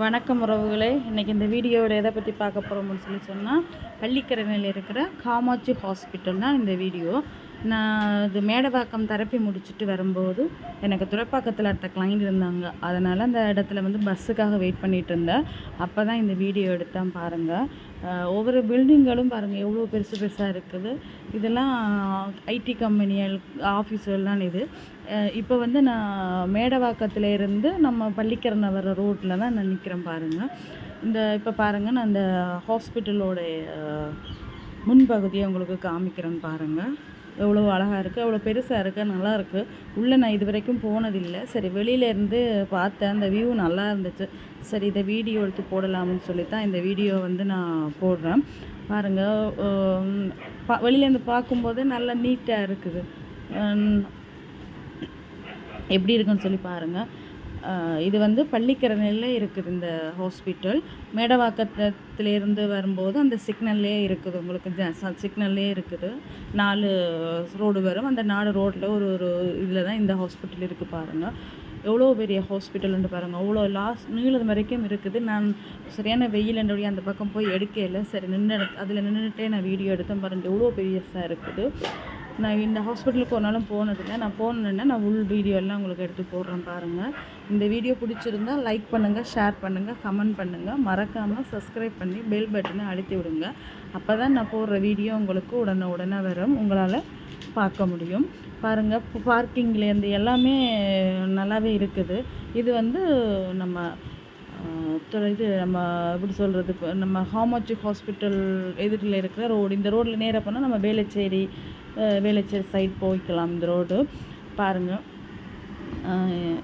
வணக்கம் உறவுகளே. இன்றைக்கி இந்த வீடியோவில் எதை பற்றி பார்க்க போகிறோம்னு சொல்லி சொன்னால் பள்ளிக்கரணையில் இருக்கிற காமாட்சி ஹாஸ்பிட்டல் தான் இந்த வீடியோ. நான் இது மேடவாக்கம் தெரப்பி முடிச்சுட்டு வரும்போது எனக்கு துறைப்பாக்கத்தில் அடுத்த கிளைண்ட் இருந்தாங்க. அதனால் அந்த இடத்துல வந்து பஸ்ஸுக்காக வெயிட் பண்ணிகிட்டு இருந்தேன். அப்போ தான் இந்த வீடியோ எடுத்தேன் பாருங்கள் ஒவ்வொரு பில்டிங்களும் பாருங்கள் எவ்வளோ பெருசு பெருசாக இருக்குது. இதெல்லாம் ஐடி கம்பெனிகள் ஆஃபீஸுகள் இது. இப்போ வந்து நான் மேடவாக்கத்தில் இருந்து நம்ம பள்ளிக்கரணை வர ரோட்டில் தான் நான் நிற்கிறேன் பாருங்கள் இந்த இப்போ பாருங்கள் நான் அந்த ஹாஸ்பிட்டலோட முன்பகுதியை உங்களுக்கு காமிக்கிறேன்னு பாருங்கள் எவ்வளோ அழகாக இருக்குது அவ்வளோ பெருசாக இருக்குது நல்லாயிருக்கு உள்ளே நான் இது வரைக்கும் போனதில்லை. சரி வெளியிலேருந்து பார்த்தேன். அந்த வியூ நல்லா இருந்துச்சு. சரி இதை வீடியோ எடுத்து போடலாம்னு சொல்லி தான் இந்த வீடியோ வந்து நான் போடுறேன். பாருங்கள் பா வெளியிலேருந்து பார்க்கும்போது நல்லா நீட்டாக இருக்குது. எப்படி இருக்குன்னு சொல்லி பாருங்கள் இது வந்து பள்ளிக்கரணையில் இருக்குது இந்த ஹாஸ்பிட்டல். மேடவாக்கத்துலேருந்து வரும்போது அந்த சிக்னல்லே இருக்குது உங்களுக்கு சிக்னல்லே இருக்குது. நாலு ரோடு வரும். அந்த நாலு ரோட்டில் ஒரு ஒரு இதில் தான் இந்த ஹாஸ்பிட்டல் இருக்குது பாருங்கள் எவ்வளோ பெரிய ஹாஸ்பிட்டல்னு பாருங்கள் அவ்வளோ லாஸ்ட் நீளம் வரைக்கும் இருக்குது. நான் சரியான வெயில் என்னுடைய அந்த பக்கம் போய் எடுக்கல. சரி நின்று அதில் நின்றுட்டே நான் வீடியோ எடுத்தேன் பாருங்கள் எவ்வளோ பெரியஸாக இருக்குது. நான் இந்த ஹாஸ்பிட்டலுக்கு ஒரு நாளும் போனதில்லை. நான் போனேன்னா நான் உள் வீடியோ எல்லாம் உங்களுக்கு எடுத்து போடுறேன் பாருங்கள் இந்த வீடியோ பிடிச்சிருந்தா லைக் பண்ணுங்கள் ஷேர் பண்ணுங்கள் கமெண்ட் பண்ணுங்கள் மறக்காமல் சப்ஸ்கிரைப் பண்ணி பெல் பட்டனை அழுத்தி விடுங்க. அப்போ தான் நான் போடுற வீடியோ உங்களுக்கு உடனே உடனே வரும். உங்களால் பார்க்க முடியும். பாருங்கள் பார்க்கிங்லேருந்து எல்லாமே நல்லாவே இருக்குது. இது வந்து நம்ம இது நம்ம எப்படி சொல்கிறது இப்போ நம்ம ஹாமாச்சி ஹாஸ்பிட்டல் எதிரில் இருக்கிற ரோடு இந்த ரோட்டில் நேராக போனால் நம்ம வேளச்சேரி வேலைச்சேரி வேளச்சேரி சைட் போய்க்கலாம் இந்த ரோடு. பாருங்கள் ஆஹ்